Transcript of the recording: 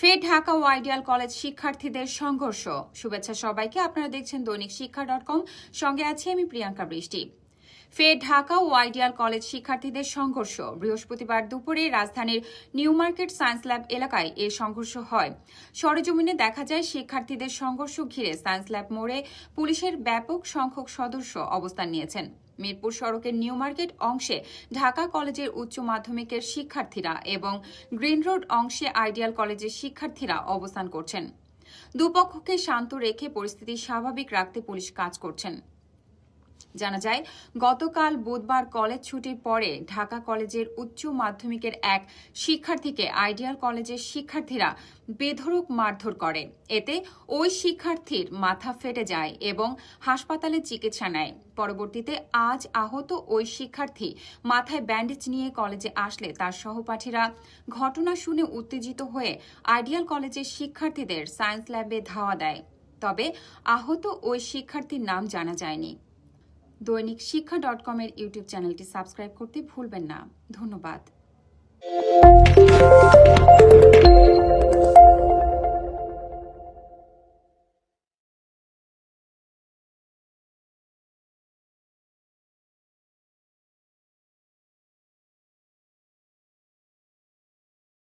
ফের ঢাকা ও ideal college শিক্ষার্থীদের সংঘর্ষ। শুভেচ্ছা সবাইকে। আপনারা দেখছেন দৈনিক শিক্ষা ডট কম। সঙ্গে আছি আমি প্রিয়াঙ্কা বৃষ্টি। ফের ঢাকা ও আইডিয়াল কলেজ শিক্ষার্থীদের সংঘর্ষ। বৃহস্পতিবার দুপুরে রাজধানীর নিউ মার্কেট সায়েন্স ল্যাব এলাকায় এ সংঘর্ষ হয়। সরেজমিনে দেখা যায়, শিক্ষার্থীদের সংঘর্ষ ঘিরে সায়েন্স ল্যাব মোড়ে পুলিশের ব্যাপক সংখ্যক সদস্য অবস্থান নিয়েছেন। মিরপুর সড়কের নিউ মার্কেট অংশে ঢাকা কলেজের উচ্চ মাধ্যমিকের শিক্ষার্থীরা এবং গ্রিন রোড অংশে আইডিয়াল কলেজের শিক্ষার্থীরা অবস্থান করছেন। দুপক্ষকে শান্ত রেখে পরিস্থিতি স্বাভাবিক রাখতে পুলিশ কাজ করছেন। জানা যায়, গতকাল বুধবার কলেজ ছুটির পরে ঢাকা কলেজের উচ্চ মাধ্যমিকের এক শিক্ষার্থীকে আইডিয়াল কলেজের শিক্ষার্থীরা বেধড়ক মারধর করে। এতে ওই শিক্ষার্থীর মাথা ফেটে যায় এবং হাসপাতালে চিকিৎসা নেয়। পরবর্তীতে আজ আহত ওই শিক্ষার্থী মাথায় ব্যান্ডেজ নিয়ে কলেজে আসলে তার সহপাঠীরা ঘটনা শুনে উত্তেজিত হয়ে আইডিয়াল কলেজের শিক্ষার্থীদের সায়েন্স ল্যাবে ধাওয়া দেয়। তবে আহত ওই শিক্ষার্থীর নাম জানা যায়নি। দৈনিক শিক্ষা ডট কমের ইউটিউব চ্যানেলটি সাবস্ক্রাইব করতে ভুলবেন না। ধন্যবাদ।